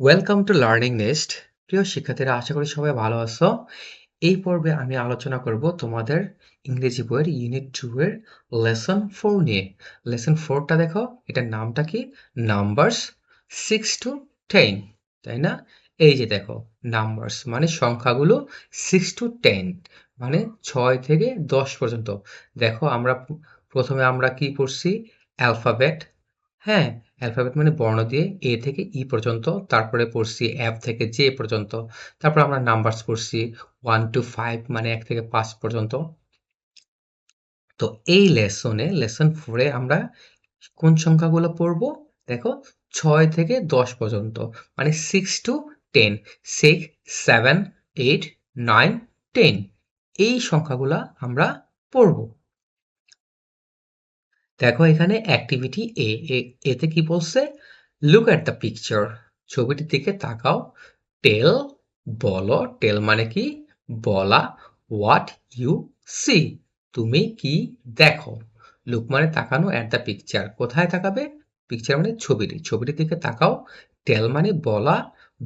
Welcome to learning nest প্রিয় শিক্ষার্থীরা, আশা করি সবাই ভালো আছো। এই পর্বে আমি আলোচনা করব তোমাদের ইংরেজি বইয়ের ইউনিট টু এর লেসন ফোর নিয়ে। লেসন ফোরটা দেখো, এটার নামটা কি? নাম্বারস সিক্স টু টেন তাই না? এই যে দেখো নাম্বারস মানে সংখ্যাগুলো সিক্স টু টেন মানে ছয় থেকে দশ পর্যন্ত। দেখো, আমরা প্রথমে আমরা কি পড়ছি? অ্যালফাবেট হ্যাঁ? অ্যালফাবেট মানে বর্ণ দিয়ে এ থেকে ই পর্যন্ত, তারপরে পড়ছি এফ থেকে জে পর্যন্ত, তারপর আমরা নাম্বারস পড়ছি ওয়ান টু ফাইভ মানে এক থেকে পাঁচ পর্যন্ত। তো এই লেসনে লেসন ফোরে আমরা কোন সংখ্যাগুলো পড়ব? দেখো, ছয় থেকে দশ পর্যন্ত মানে six to ten six seven eight nine ten এই সংখ্যাগুলো আমরা পড়ব। দেখো এখানে অ্যাক্টিভিটি এ এতে কি বলছে? লুক অ্যাট দ্য পিকচার ছবিটির দিকে তাকাও। টেল বলো। টেল মানে কি? বলা। হোয়াট ইউ সি তুমি কি দেখো? লুক মানে তাকানো অ্যাট দ্য পিকচার কোথায় তাকাবে? পিকচার মানে ছবিটি। ছবিটির দিকে তাকাও। টেল মানে বলা।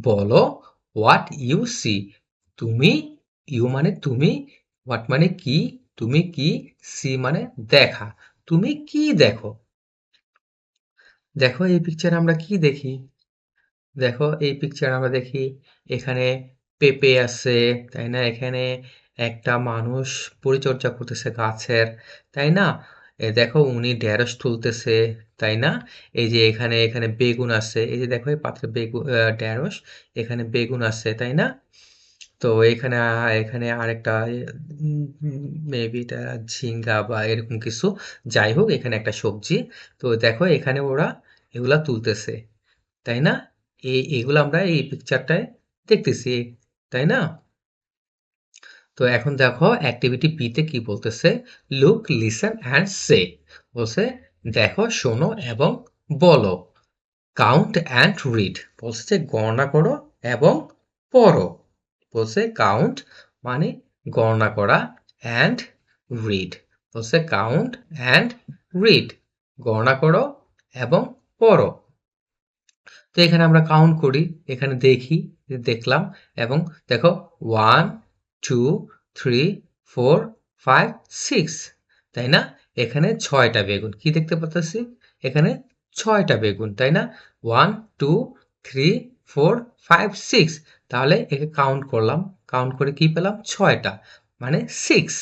বলো। হোয়াট ইউ সি তুমি ইউ মানে তুমি। হোয়াট মানে কি? তুমি কি? সি মানে দেখা। তুমি কি দেখো? দেখো এই পিকচার আমরা কি দেখি? দেখো এই পিকচার আমরা দেখি এখানে পেঁপে আছে, তাই না? এখানে একটা মানুষ পরিচর্যা করতেছে গাছের, তাই না? এ দেখো উনি ঢেঁড়স তুলতেছে, তাই না? এই যে এখানে এখানে বেগুন আছে, এই যে দেখো এই পাত্রে বেগুন ঢেঁড়স, এখানে বেগুন আছে, তাই না? তো এখানে এখানে আরেকটা মেবি এটা ঝিঙ্গা বা এরকম কিছু। যাই হোক, এখানে একটা সবজি। তো দেখো, এখানে ওরা এগুলা তুলতেছে, তাই না? এই এগুলো আমরা এই পিকচারটায় দেখতেছি, তাই না? তো এখন দেখো অ্যাক্টিভিটি বিতে কি বলতেছে? লুক লিসেন অ্যান্ড সে বলছে, দেখো, শোনো এবং বলো। কাউন্ট অ্যান্ড রিড বলছে গণনা করো এবং পড়ো। বলছে কাউন্ট মানে গণনা করা অ্যান্ড রিড বলছে কাউন্ট অ্যান্ড রিড গণনা করো এবং পড়ো। তো এখানে আমরা কাউন্ট করি, এখানে দেখি, দেখলাম এবং দেখো one two three four five six তাই না? এখানে ছয়টা বেগুন। কি দেখতে পাচ্ছি এখানে ছয়টা বেগুন, তাই না? One two three four five six তাহলে একে কাউন্ট করলাম। কাউন্ট করে কি পেলাম? ছয়টা মানে সিক্স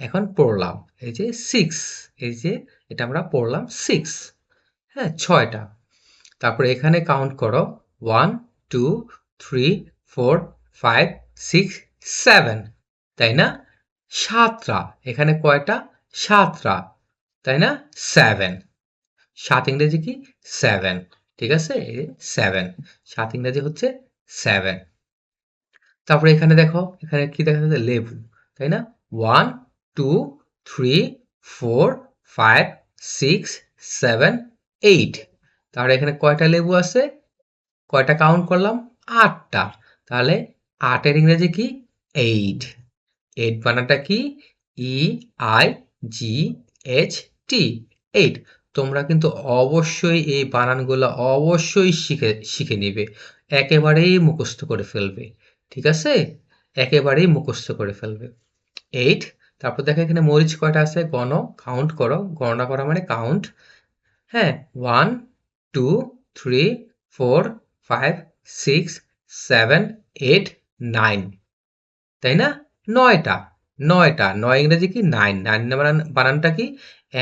এখন পড়লাম, এই যে সিক্স এই যে এটা আমরা পড়লাম সিক্স হ্যাঁ ছয়টা। তারপরে এখানে কাউন্ট করো one two three four five six seven তাই না? সাতটা, এখানে কয়টা? সাতটা, তাই না? সেভেন সাত ইংরেজি কি? সেভেন ঠিক আছে? সেভেন সাত ইংরেজি হচ্ছে সেভেন তারপরে এখানে দেখো, এখানে কি দেখা যাচ্ছে? লেবু তাই না? One two three four five six seven eight তাহলে এখানে কয়টা লেবু আছে? কয়টা কাউন্ট করলাম? আটটা। তাহলে আটের ইংরেজি কি? এইট এইট বানাটা কি? E I G H T eight তোমরা কিন্তু অবশ্যই এই বানানগুলো অবশ্যই শিখে শিখে নিবে। একেবারেই মুখস্থ করে ফেলবে, ঠিক আছে? একেবারেই মুখস্থ করে ফেলবে। এইট তারপর দেখো এখানে মরিচ কয়টা আছে? গণ কাউন্ট করো। গণনা করা মানে কাউন্ট হ্যাঁ one two three four five six seven eight nine তাই না? নয়টা নয়টা। নয় ইংরেজি কি? নাইন নাইন বানান, বানানটা কি?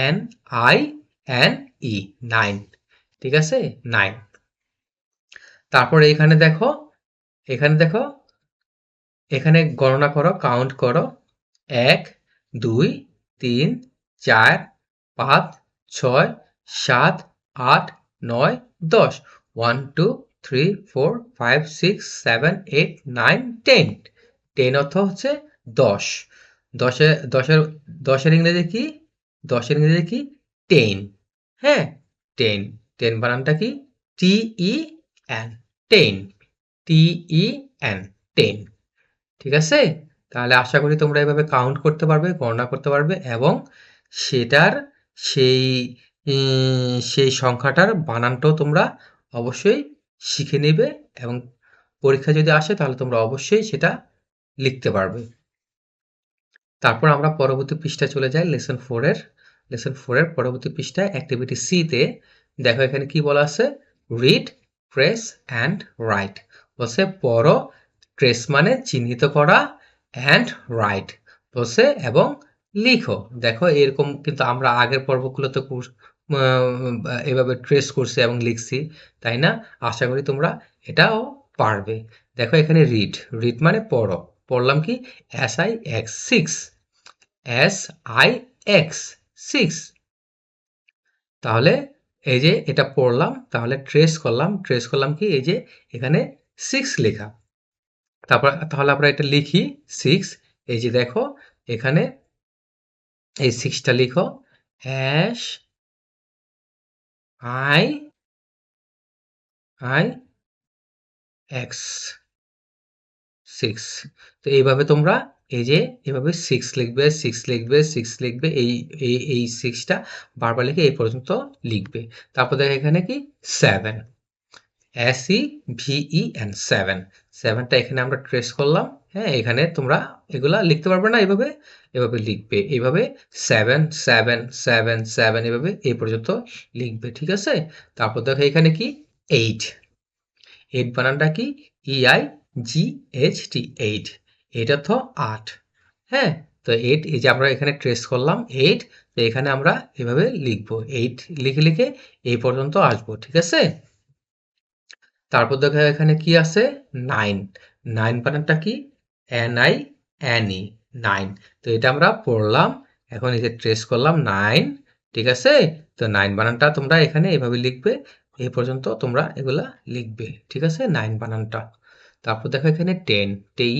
N I N E nine ঠিক আছে? নাইন তারপর এখানে দেখো এখানে দেখো, এখানে গণনা করো কাউন্ট করো, এক, দুই, তিন, চার, পাঁচ, ছয়, সাত, আট, নয়, দশ one two three four five six seven eight nine ten ten অর্থ হচ্ছে দশ। দশে, দশের দশের ইংরেজি কি? দশের ইংরেজি কি? টেন হ্যাঁ টেন টেন বানানটা কি? T N ten E N ten ঠিক আছে? তাহলে আশা করি তোমরা এভাবে কাউন্ট করতে পারবে, গণনা করতে পারবে এবং সেটার সেই সেই সংখ্যাটার বানানটাও তোমরা অবশ্যই শিখে নেবে এবং পরীক্ষা যদি আসে তাহলে তোমরা অবশ্যই সেটা লিখতে পারবে। তারপর আমরা পরবর্তী পৃষ্ঠায় চলে যাই লেসন ফোরের লেসন ফোরের পরবর্তী পৃষ্ঠায় অ্যাক্টিভিটি সিতে দেখো এখানে কি বলা আছে? রিড ট্রেস অ্যান্ড রাইট বলছে পড়ো ট্রেস মানে চিহ্নিত করা অ্যান্ড রাইট বলছে এবং লিখো। দেখো এরকম কিন্তু আমরা আগের পর্বগুলোতে এভাবে ট্রেস করছি এবং লিখছি, তাই না? আশা করি তোমরা এটাও পারবে। দেখো এখানে রিড রিড মানে পড়ো। পড়লাম কি? S I X six S I X six তাহলে এই যে এটা পড়লাম, তাহলে ট্রেস করলাম ট্রেস করলাম কি? এই যে এখানে সিক্স লেখা। তারপর, তাহলে আমরা এটা লিখি সিক্স এই যে দেখো, এখানে এই সিক্সটা লিখো S I I X six তো এইভাবে তোমরা এই যে এভাবে সিক্স লিখবে সিক্স লিখবে সিক্স লিখবে, এই এই সিক্সটা বারবার লিখে এই পর্যন্ত লিখবে। তারপর দেখো এখানে কি? Seven S E V N seven সেভেনটা এখানে আমরা ট্রেস করলাম। হ্যাঁ এখানে তোমরা এগুলা লিখতে পারবে না এভাবে। এভাবে লিখবে। এইভাবে সেভেন সেভেন সেভেন সেভেন এভাবে এই পর্যন্ত লিখবে, ঠিক আছে? তারপর দেখো এখানে কি? এইট এইট বানানটা কি? ইআই জি এইচ টি এইট এটা তো আট। হ্যাঁ তো এইট এই যে আমরা এখানে ট্রেস করলাম এইট তো এখানে আমরা এভাবে লিখব। এইট লিখে লিখে এই পর্যন্ত আসব, ঠিক আছে? তারপর দেখো এখানে কি আছে? নাইন নাইন বানানটা কি? N I N E nine তো এটা আমরা পড়লাম, এখন এই যে ট্রেস করলাম নাইন ঠিক আছে? তো নাইন বানানটা তোমরা এখানে এভাবে লিখবে এই পর্যন্ত তোমরা এগুলা লিখবে, ঠিক আছে? নাইন বানানটা তারপর দেখো এখানে ten T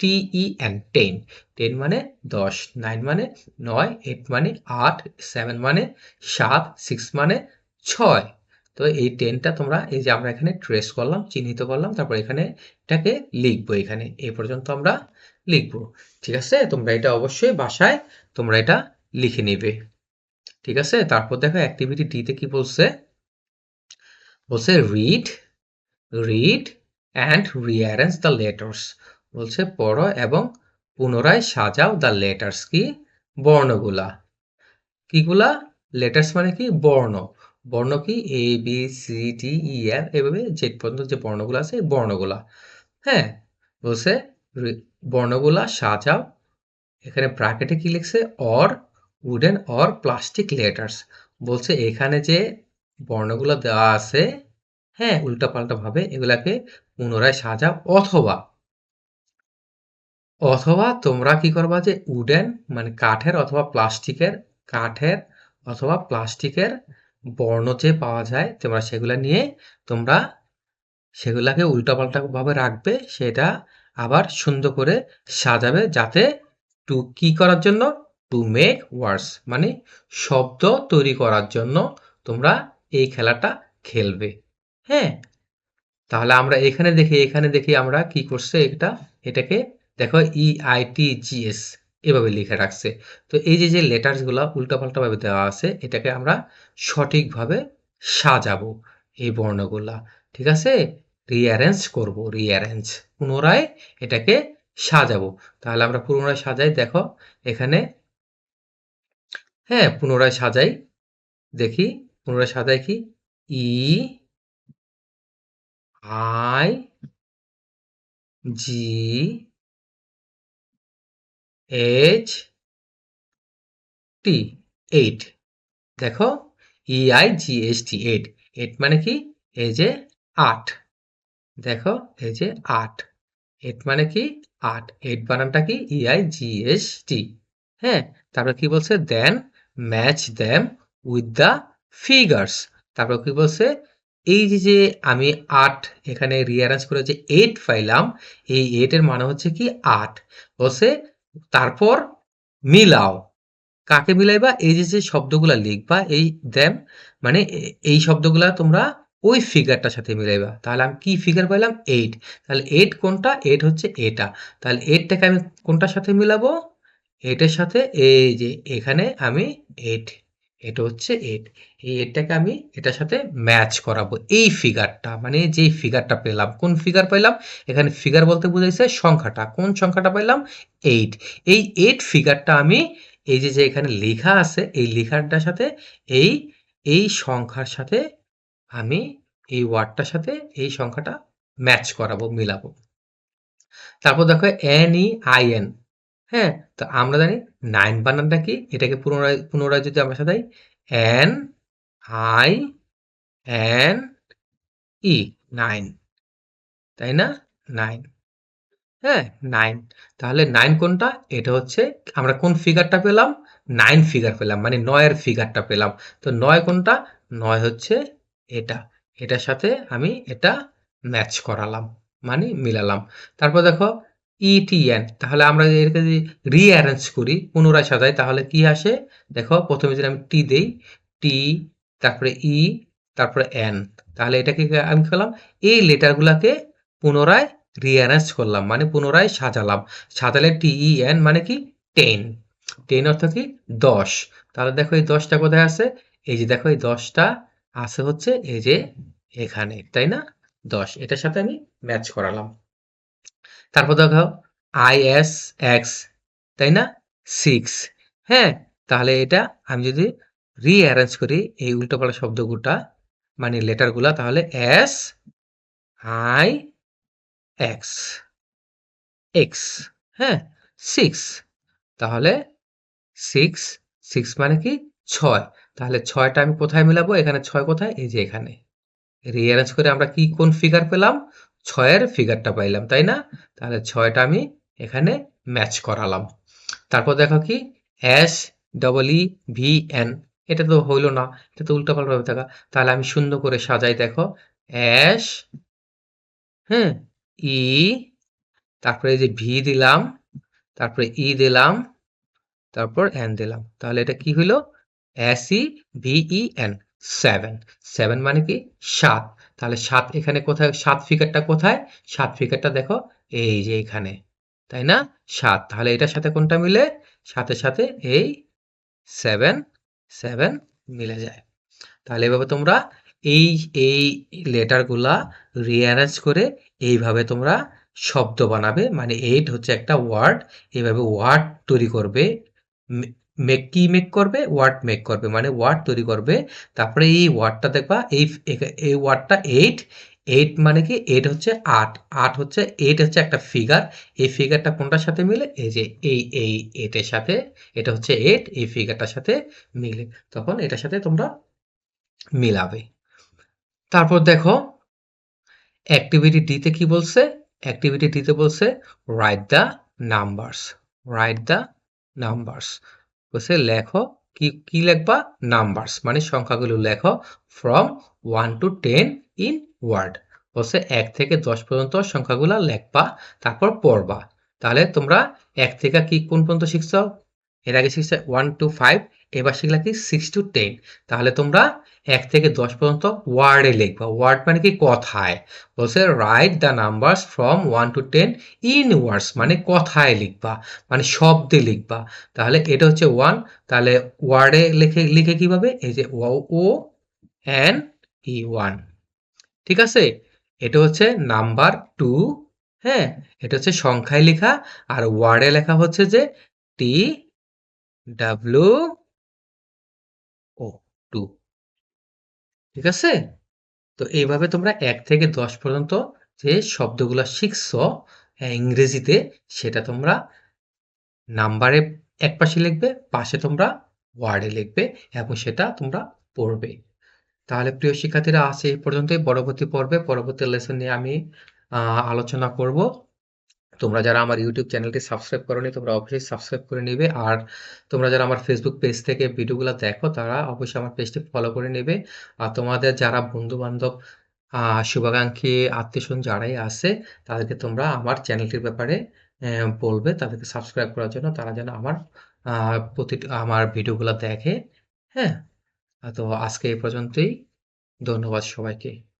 T E N ten ten মানে দশ নাইন মানে নয় এইট মানে আট সেভেন মানে সাত সিক্স মানে ছয়। তো এই টেনটা তোমরা, এই যে আমরা এখানে ট্রেস করলাম, চিহ্নিত করলাম, তারপর এখানে এটাকে লিখব এখানে। এই পর্যন্ত আমরা লিখব। ঠিক আছে? তোমরা এটা অবশ্যই বাসায়, তোমরা এটা লিখে নেবে। ঠিক আছে? তারপর দেখো অ্যাক্টিভিটি ডিতে কি বলছে? বলছে read read and rearrange the letters বলছে, পড়ো এবং পুনরায় সাজাও দ্য লেটার্স কি? বর্ণগুলা। কিগুলা? লেটার্স মানে কি? বর্ণ। বর্ণ কি? A B C D E F এভাবে যে পর্যন্ত যে বর্ণগুলো আছে বর্ণগুলা। হ্যাঁ বলছে বর্ণগুলা সাজাও। এখানে ব্র্যাকেটে কি লিখছে? Or wooden or plastic letters বলছে, এখানে যে বর্ণগুলো দেওয়া আছে হ্যাঁ উল্টাপাল্টা ভাবে এগুলাকে পুনরায় সাজাও অথবা অথবা তোমরা কি করবা যে উডেন মানে কাঠের অথবা প্লাস্টিকের, কাঠের অথবা প্লাস্টিকের বর্ণ যে পাওয়া যায়, তোমরা সেগুলা নিয়ে তোমরা সেগুলাকে উল্টাপাল্টা ভাবে রাখবে, সেটা আবার সুন্দর করে সাজাবে যাতে টু কি করার জন্য? টু মেক ওয়ার্ডস মানে শব্দ তৈরি করার জন্য তোমরা এই খেলাটা খেলবে। হ্যাঁ? তাহলে আমরা এখানে দেখি এখানে দেখি আমরা কি করছে এটা, এটাকে দেখো E I T G S এভাবে লিখে রাখছে। তো এই যে যে লেটার্সগুলা উল্টাপাল্টা দেওয়া আছে, এটাকে আমরা সঠিকভাবে সাজাবো এই বর্ণগুলা, ঠিক আছে? রিঅ্যারেঞ্জ করব রিঅ্যারেঞ্জ পুনরায় এটাকে সাজাবো। তাহলে আমরা পুনরায় সাজাই, দেখো, এখানে হ্যাঁ পুনরায় সাজাই, দেখি, পুনরায় সাজাই কি? E I G H T eight দেখো E I G H T eight eight মানে কি? এই যে আট। দেখো এই যে আট। এইট মানে কি? আট। এইট বানানটা কি? ই আই জি এইচ টি হ্যাঁ তারপর কি বলছে? Then match them with the figures তারপর কি বলছে? এই যে আমি আট এখানে রিয়ারেঞ্জ করে যে এইট পাইলাম, এই এইট এর মানে হচ্ছে কি? আট। বলছে তারপর মিলাও। কাকে মিলাইবা? এই যে যে শব্দগুলা লিখবা, এই দেম মানে এই শব্দগুলা তোমরা ওই ফিগারটার সাথে মিলাইবা। তাহলে আমি কি ফিগার পাইলাম? এইট তাহলে এইট কোনটা? এইট হচ্ছে এটা। তাহলে এইটটাকে আমি কোনটার সাথে মিলাবো? এইটের সাথে এই যে, এখানে আমি এইট এটা হচ্ছে 8 এই 8 টাকে আমি এটার সাথে ম্যাচ করাবো। এই ফিগারটা মানে যেই ফিগারটা পেলাম, কোন ফিগার পেলাম এখানে ফিগার বলতে বুঝাইছে সংখ্যাটা। কোন সংখ্যাটা পেলাম এইট এই 8 ফিগারটা আমি, এই যে যে এখানে লেখা আছে, এই লেখাটার সাথে, এই এই সংখ্যার সাথে আমি এই ওয়ার্ডটার সাথে এই সংখ্যাটা ম্যাচ করাবো, মিলাবো। তারপর দেখো এন ই আই এন হ্যাঁ? তো আমরা জানি নাইন বানানটা কি? এটাকে পুনরায় পুনরায় যদি আমরা সাজাই N I N E nine তাই না? নাইন হ্যাঁ নাইন তাহলে নাইন কোনটা? এটা হচ্ছে, আমরা কোন ফিগারটা পেলাম? নাইন ফিগার পেলাম মানে নয়ের ফিগারটা পেলাম। তো নয় কোনটা? নয় হচ্ছে এটা। এটার সাথে আমি এটা ম্যাচ করালাম মানে মিলালাম। তারপর দেখো ইটিএন তাহলে আমরা এটাকে যদি রিঅ্যারেঞ্জ করি, পুনরায় সাজাই, তাহলে কি আসে? দেখো, প্রথমে যদি আমি টি দেই টি তারপরে ই তারপরে এন তাহলে এটাকে আমি খেলাম এই লেটারগুলাকে পুনরায় রিঅ্যারেঞ্জ করলাম মানে পুনরায় সাজালাম। সাজালে টি ই এন মানে কি? টেন টেন অর্থ কি? দশ। তাহলে দেখো, এই দশটা কোথায় আছে? এই যে দেখো, এই দশটা আছে হচ্ছে, এই যে এখানে, তাই না? দশ। এটার সাথে আমি ম্যাচ করালাম। তারপর দেখো আই এস এক্স তাই না? সিক্স হ্যাঁ তাহলে এটা আমি যদি রিঅ্যারেঞ্জ করি এই উল্টোপাল্টা শব্দগুলা মানে লেটারগুলা, তাহলে এস আই এক্স এক্স হ্যাঁ সিক্স তাহলে সিক্স সিক্স মানে কি? ছয়। তাহলে ছয়টা আমি কোথায় মিলাবো? এখানে ছয় কোথায়? এই যে এখানে। রিঅ্যারেঞ্জ করে আমরা কি কোন ফিগার পেলাম? ছয়ের ফিগারটা পাইলাম, তাই না? তাহলে ছয়টা আমি এখানে ম্যাচ করালাম। তারপর দেখো কি? S double E V N এটা তো হইল না, এটা তো উল্টাপাল্টা ভাবে থাকা তাহলে আমি সুন্দর করে সাজাই, দেখো। এস হ্যাঁ ই তারপরে এই যে ভি দিলাম, তারপরে ই দিলাম, তারপর এন দিলাম। তাহলে এটা কি হইল? S E V E N seven seven মানে কি? সাত। তাহলে সাত এখানে কোথায়? সাত ফিগারটা কোথায়? সাত ফিগারটা দেখো, এই যে এখানে, তাই না? সাত, তাহলে এটার সাথে কোনটা মিলে? সাথে সাথে এই সেভেন সেভেন মিলে যায়। তাহলে এভাবে তোমরা এই এই লেটারগুলা রিঅ্যারেঞ্জ করে এইভাবে তোমরা শব্দ বানাবে মানে এইট হচ্ছে একটা ওয়ার্ড এইভাবে ওয়ার্ড তৈরি করবে মেক কি মেক করবে? ওয়ার্ড মেক করবে? মানে ওয়ার্ড তৈরি করবে। তারপরে এই ওয়ার্ডটা দেখবা, এই এই ওয়ার্ডটা এইট এইট মানে কি? এইট হচ্ছে আট। আট হচ্ছে এইট হচ্ছে একটা ফিগার এই ফিগারটা কোনটার সাথে মিলে? এই যে এই এই এইটের সাথে। এটা হচ্ছে এইট এই ফিগারটার সাথে মিলে। তখন এটার সাথে তোমরা মিলাবে। তারপর দেখো অ্যাক্টিভিটি ডিতে কি বলছে? অ্যাক্টিভিটি ডিতে বলছে write the numbers write the numbers বলছে, লেখো কি কি লেখবা? নাম্বারস মানে সংখ্যাগুলো লেখো from one to ten in word বলছে, এক থেকে দশ পর্যন্ত সংখ্যাগুলো লেখবা, তারপর পড়বা। তাহলে তোমরা এক থেকে কি কোন পর্যন্ত শিখছ? এর আগে শিখছে ওয়ান টু ফাইভ এবার শিখলা কি সিক্স টু টেন তাহলে তোমরা এক থেকে দশ পর্যন্ত ওয়ার্ডে লিখবা। ওয়ার্ড মানে কি? কথায়। বলছে write the numbers from one to ten in words মানে কথায় লিখবা। মানে শব্দে লিখবা। তাহলে এটা হচ্ছে ওয়ান তাহলে ওয়ার্ডে লিখে লিখে কীভাবে? এই যে ও এন ই ওয়ান ঠিক আছে? এটা হচ্ছে নাম্বার টু হ্যাঁ? এটা হচ্ছে সংখ্যায় লেখা। আর ওয়ার্ডে লেখা হচ্ছে যে টি ডাব্লিউ ও টু ঠিক আছে? তো এইভাবে তোমরা এক থেকে দশ পর্যন্ত যে শব্দগুলো শিখছ ইংরেজিতে, সেটা তোমরা নাম্বারে এক পাশে লিখবে, পাশে তোমরা ওয়ার্ডে লিখবে এবং সেটা তোমরা পড়বে। তাহলে প্রিয় শিক্ষার্থীরা আছে এই পর্যন্তই। পরবর্তী পর্বে, পরবর্তী লেসন নিয়ে আমি আলোচনা করব। তোমরা যারা আমার ইউটিউব চ্যানেলটি সাবস্ক্রাইব করোনি, তোমরা অবশ্যই সাবস্ক্রাইব করে নিবে। আর তোমরা যারা আমার ফেসবুক পেজ থেকে ভিডিওগুলো দেখো, তারা অবশ্যই আমার পেজটি ফলো করে নেবে। আর তোমাদের যারা বন্ধু বান্ধব শুভাকাঙ্ক্ষী, আত্মীয়স্বজন যারাই আছে, তাদেরকে তোমরা আমার চ্যানেলটির ব্যাপারে বলবে। তাদেরকে সাবস্ক্রাইব করার জন্য তারা যেন আমার প্রতি, আমার ভিডিওগুলো দেখে। হ্যাঁ? তো আজকে এই পর্যন্তই। ধন্যবাদ সবাইকে।